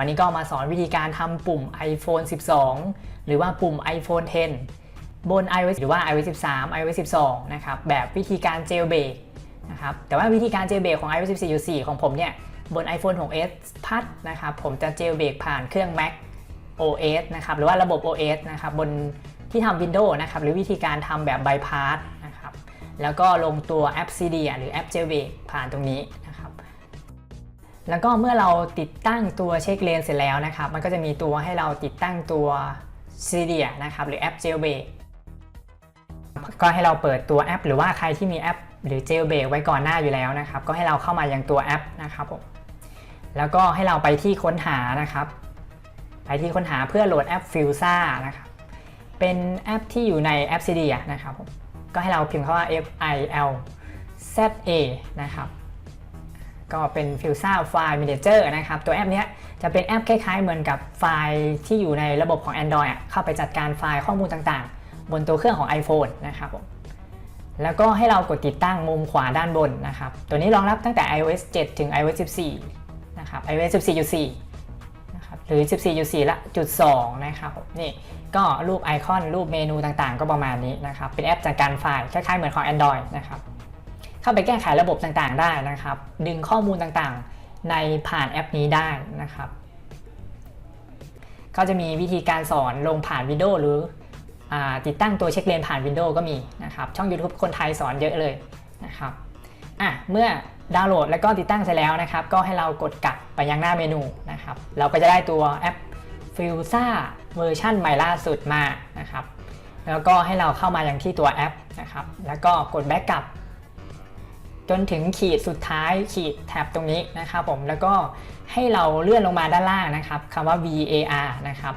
วันนี้ก็มาสอนวิธีการทำปุ่ม iPhone 12 หรือว่าปุ่ม iPhone 10 บน iOS หรือว่า iOS 13 iOS 12 นะครับ แบบวิธีการ jailbreak นะครับ แต่ว่าวิธีการ jailbreak ของ iOS 14.4 ของผมเนี่ย บน iPhone 6s พัดนะครับ ผมจะ jailbreak ผ่านเครื่อง Mac OS นะครับ หรือว่าระบบ OS นะครับ บนที่ทำ Windows นะครับ หรือวิธีการทำแบบ bypass นะครับ แล้วก็ลงตัวแอป CD หรือแอป jailbreak ผ่านตรงนี้นะ แล้วก็เมื่อเราติดตั้งตัวเช็คเลนเสร็จแล้วนะครับ มันก็จะมีตัวให้เราติดตั้งตัว Cydia นะครับหรือแอป jailbreak ก็ให้เราเปิดตัวแอป หรือว่าใครที่มีแอป หรือ jailbreak ไว้ก่อนหน้าอยู่แล้วนะครับ ก็ให้เราเข้ามายังตัวแอปนะครับผมแล้วก็ให้เราไปที่ค้นหานะครับ ไปที่ค้นหาเพื่อโหลดแอป f u s a นะครับเป็นแอปที่อยู่ในแอป Cydia นะครับผมก็ให้เราพิมพ์คำว่า F I L Z A นะครับ ก็เป็น f u s a File Manager นะครับ ตัวแอปนี้จะเป็นแอปคล้ายๆ เหมือนกับไฟล์ที่อยู่ในระบบของ Android อะเข้าไปจัดการไฟล์ข้อมูลต่างๆ บนตัวเครื่องของ iPhone นะครับผมแล้วก็ให้เรากดติดตั้งมุมขวาด้านบนนะครับ ตัวนี้รองรับตั้งแต่ iOS 7 ถึง iOS 14 นะครับ iOS 14.4 นะครับ หรือ 14.4 ละจุด2นะครับ นี่ก็รูปไอคอนรูปเมนูต่างๆ ก็ประมาณนี้นะครับ เป็นแอปจัดการไฟล์คล้ายๆเหมือนของ Android นะครับ เข้าไปแก้ไขระบบต่างๆ ได้นะครับ ดึงข้อมูลต่างๆ ในผ่านแอปนี้ได้นะครับก็จะมีวิธีการสอนลงผ่านวิดีโอหรืออติดตั้งตัวเช็คเลนผ่านวิดีโอก็มีนะครับ ช่อง YouTube คนไทยสอนเยอะเลยนะครับอะเมื่อดาวน์โหลดแล้วก็ติดตั้งเสร็จแล้วนะครับ ก็ให้เรากดกลับไปยังหน้าเมนูนะครับ เราก็จะได้ตัวแอป f i l s a เวอร์ชันใหม่ล่าสุดมานะครับ แล้วก็ให้เราเข้ามาอย่างที่ตัวแอปนะครับ แล้วก็กดแบ็กกลับ จนถึงขีดสุดท้ายขีดแท็บตรงนี้นะครับผมแล้วก็ให้เราเลื่อนลงมาด้านล่างนะครับคำว่า var นะครับ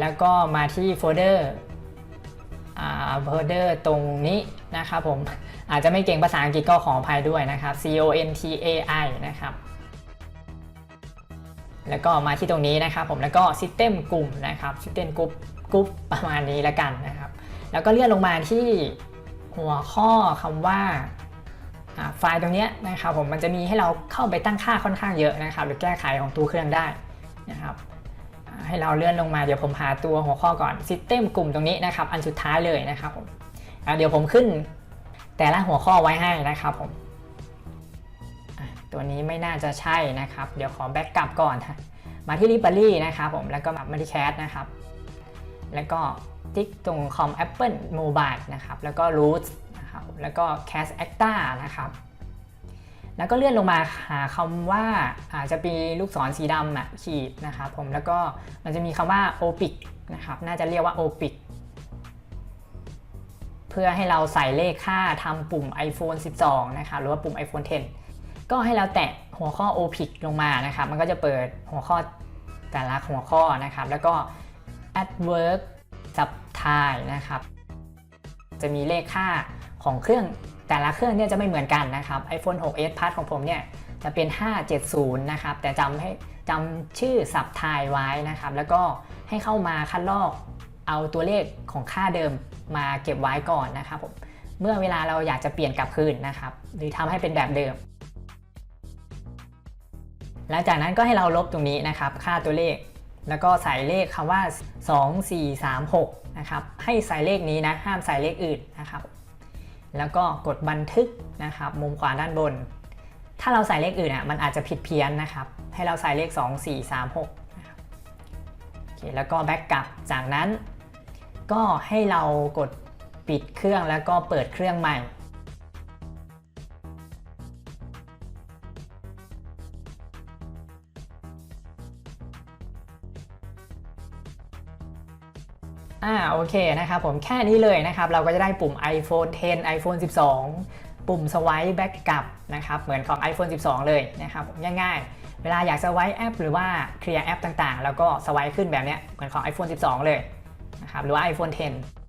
แล้วก็มาที่โฟลเดอร์โฟลเดอร์ตรงนี้นะครับผมอาจจะไม่เก่งภาษาอังกฤษก็ขออภัยด้วยนะครับ c o n t a i นะครับแล้วก็มาที่ตรงนี้นะครับผมแล้วก็ System กลุ่มนะครับ System กลุ่มกลุ่มประมาณนี้แล้วกันนะครับ แล้วก็เลื่อนลงมาที่หัวข้อคำว่า ไฟล์ตรงนี้นะครับผมมันจะมีให้เราเข้าไปตั้งค่าค่อนข้างเยอะนะครับ หรือแก้ไขของตัวเครื่องได้นะครับให้เราเลื่อนลงมาเดี๋ยวผมหาตัวหัวข้อก่อน System กลุ่มตรงนี้นะครับอันสุดท้ายเลยนะครับผมเดี๋ยวผมขึ้นแต่ละหัวข้อไว้ให้นะครับผมตัวนี้ไม่น่าจะใช่นะครับ เดี๋ยวขอแบ็กกลับก่อนมาที่ Library นะครับผมแล้วก็มาที่ Cat นะครับ แล้วก็ติ๊กตรงคอม Apple Mobile นะครับแล้วก็ Roots นะครับ แล้วก็ Cast Acta นะครับ แล้วก็เลื่อนลงมาหาคำว่าอาจจะมีลูกศรสีดำอะขีดนะครับผม แล้วก็มันจะมีคำว่า OPIC นะครับ น่าจะเรียกว่า OPIC เพื่อให้เราใส่เลขค่าทำปุ่ม iPhone 12 นะครับ หรือว่าปุ่ม iPhone 10 ก็ให้เราแตะหัวข้อ OPIC ลงมานะครับ มันก็จะเปิดหัวข้อแต่ละหัวข้อนะครับ แล้วก็ adverb subtile นะครับ จะมีเลขค่าของเครื่องแต่ละเครื่องเนี่ยจะไม่เหมือนกันนะครับ iPhone 6s Plus ของผมเนี่ยจะเป็น 570 นะครับ แต่จำให้จำชื่อ subtile ไว้นะครับ แล้วก็ให้เข้ามาคัดลอกเอาตัวเลขของค่าเดิมมาเก็บไว้ก่อนนะครับผมเมื่อเวลาเราอยากจะเปลี่ยนกลับคืนนะครับ หรือทำให้เป็นแบบเดิมแล้วจากนั้นก็ให้เราลบตรงนี้นะครับ ค่าตัวเลข แล้วก็ใส่เลขคำว่า 2 4 3 6 นะครับ ให้ใส่เลขนี้นะ ห้ามใส่เลขอื่นนะครับ แล้วก็กดบันทึกนะครับ มุมขวาด้านบน ถ้าเราใส่เลขอื่นอะ มันอาจจะผิดเพี้ยนนะครับ ให้เราใส่เลข 2 4 3 6นะครับโอเค แล้วก็แบ็กกลับ จากนั้น ก็ให้เรากดปิดเครื่องแล้วก็เปิดเครื่องใหม่ อ่าโอเคนะครับผมแค่นี้เลยนะครับ เราก็จะได้ปุ่ม iPhone 10 iPhone 12 ปุ่มสวายแบ็กกลับนะครับ เหมือนของ iPhone 12 เลยนะครับง่ายๆ เวลาอยากสไวายแอป หรือว่าเคลียร์แอปต่างๆ แล้วก็สวายขึ้นแบบเนี้ยเหมือนของ iPhone 12 เลยนะครับหรือว่า iPhone 10